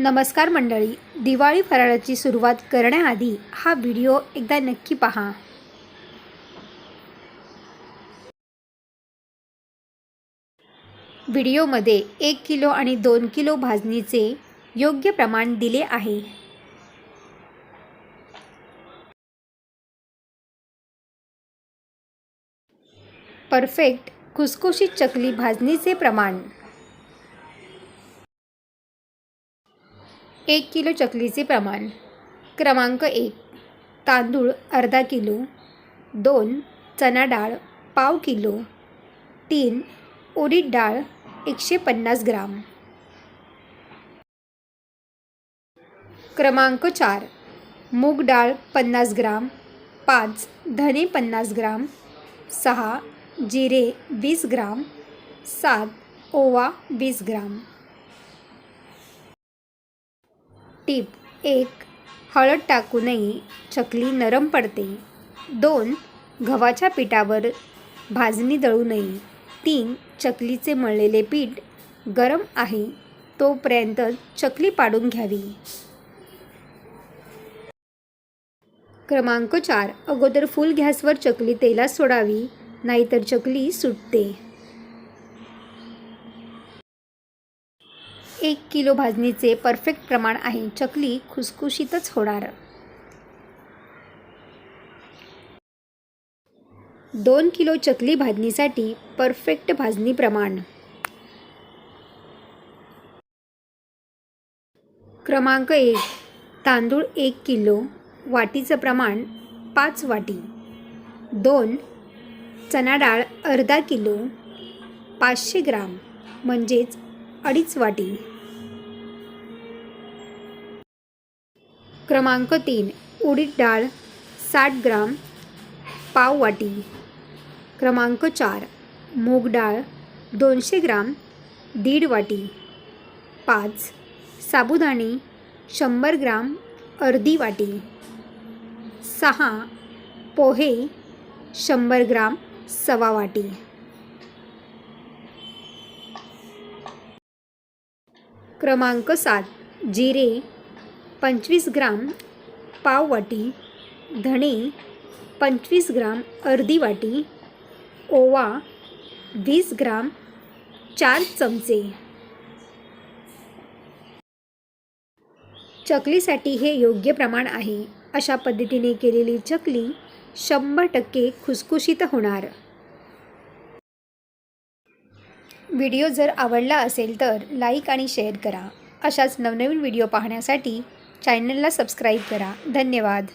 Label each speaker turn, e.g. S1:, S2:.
S1: नमस्कार मंडळी दिवाळी फराळाची सुरुवात करण्याआधी हा व्हिडिओ एकदा नक्की पहा. व्हिडिओमध्ये एक किलो आणि दोन किलो भाजणीचे योग्य प्रमाण दिले आहे. परफेक्ट खुसखुशीत चकली भाजणीचे प्रमाण. एक किलो चकलीचे प्रमाण. क्रमांक एक. तांदूळ अर्धा किलो. दोन. चणा डाळ पाव किलो. तीन. उडीद डाळ एकशे पन्नास ग्राम. क्रमांक चार. मूग डाळ पन्नास ग्राम. पाच. धने पन्नास ग्राम. सहा. जिरे वीस ग्राम. सात. ओवा वीस ग्राम. टीप. एक हळद टाकूनही चकली नरम पडते. दोन गव्हाच्या पिठावर भाजणी दळू नये. तीन चकलीचे मळलेले पीठ गरम आहे तोपर्यंत चकली पाडून घ्यावी. क्रमांक चार. अगोदर फुल गॅसवर चकली तेलात सोडावी नाहीतर चकली सुटते. एक किलो भाजणीचे परफेक्ट प्रमाण आहे. चकली खुसखुशीतच होणार. दोन किलो चकली भाजणीसाठी परफेक्ट भाजणी प्रमाण. क्रमांक एक तांदूळ एक किलो वाटीचं प्रमाण पाच वाटी. दोन चणा डाळ अर्धा किलो पाचशे ग्राम म्हणजेच अडीच वाटी. क्रमांक तीन उडीद डाळ साठ ग्राम पाव वाटी. क्रमांक चार मूग डाळ दोनशे ग्राम दीड वाटी. पाच साबुदाणे शंभर ग्राम अर्धी वाटी. सहा पोहे शंभर ग्राम सवा वाटी. क्रमांक सात. जिरे पंचवीस ग्राम पाव वाटी धणे पंचवीस ग्राम अर्धी वाटी ओवा वीस ग्राम चार चमचे. चकलीसाठी हे योग्य प्रमाण आहे. अशा पद्धतीने केलेली चकली शंभर टक्के खुसखुशीत होणार. व्हिडिओ जर आवडला असेल तर लाईक आणि शेअर करा. अशाच नवनवीन व्हिडिओ पाहण्यासाठी चॅनलला सबस्क्राईब करा. धन्यवाद.